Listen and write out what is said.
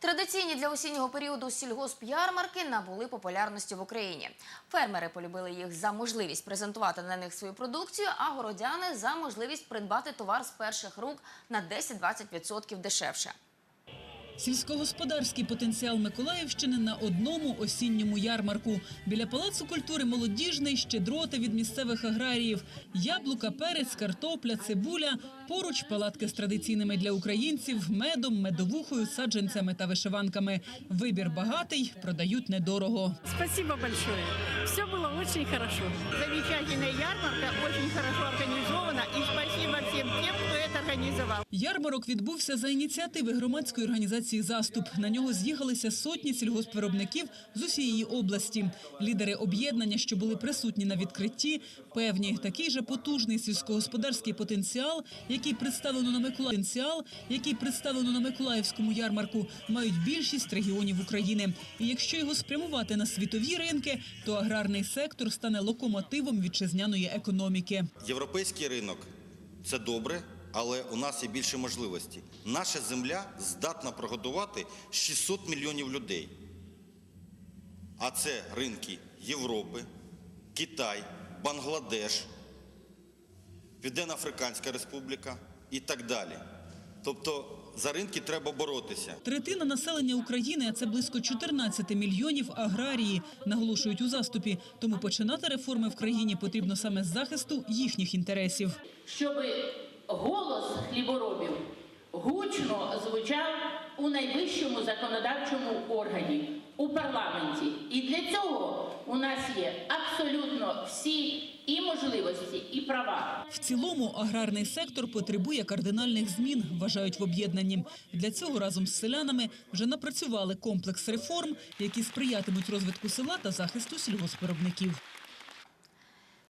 Традиційні для осіннього періоду сільгосп-ярмарки набули популярності в Україні. Фермери полюбили їх за можливість презентувати на них свою продукцію, а городяни за можливість придбати товар з перших рук на 10-20% дешевше. Сільськогосподарський потенціал Миколаївщини на одному осінньому ярмарку. Біля палацу культури молодіжний щедроти від місцевих аграріїв. Яблука, перець, картопля, цибуля. Поруч палатки з традиційними для українців медом, медовухою, саджанцями та вишиванками. Вибір багатий, продають недорого. Спасибо большое. Все было очень хорошо. Замечательная ярмарка, очень хорошо всем тем, организовал. Ярмарок відбувся за ініціативи громадської організації Заступ. На нього з'їхалися сотні сільгоспвиробників з усієї області. Лідери об'єднання, що були присутні на відкритті, певні такий же потужний сільськогосподарський потенціал, який представлено на Микола... потенціал, який представлено на Миколаївському ярмарку, мають більшість регіонів України. І якщо його спрямувати на світові ринки, то аграрний сектор стане локомотивом вітчизняної економіки. Європейський ринок це добре, але у нас є більше можливості. Наша земля здатна прогодувати 600 мільйонів людей. А це ринки Європи, Китай, Бангладеш, Південно-Африканська Республіка і так далі. Тобто за ринки треба боротися. Третина населення України, а це близько 14 мільйонів аграрії, наголошують у заступі. Тому починати реформи в країні потрібно саме з захисту їхніх інтересів. щоб голос хліборобів гучно звучав у найвищому законодавчому органі у парламенті. І для цього у нас є абсолютно всі і можливості, і права. В цілому аграрний сектор потребує кардинальних змін, вважають в об'єднанні. Для цього разом з селянами вже напрацювали комплекс реформ, які сприятимуть розвитку села та захисту сільгоспвиробників.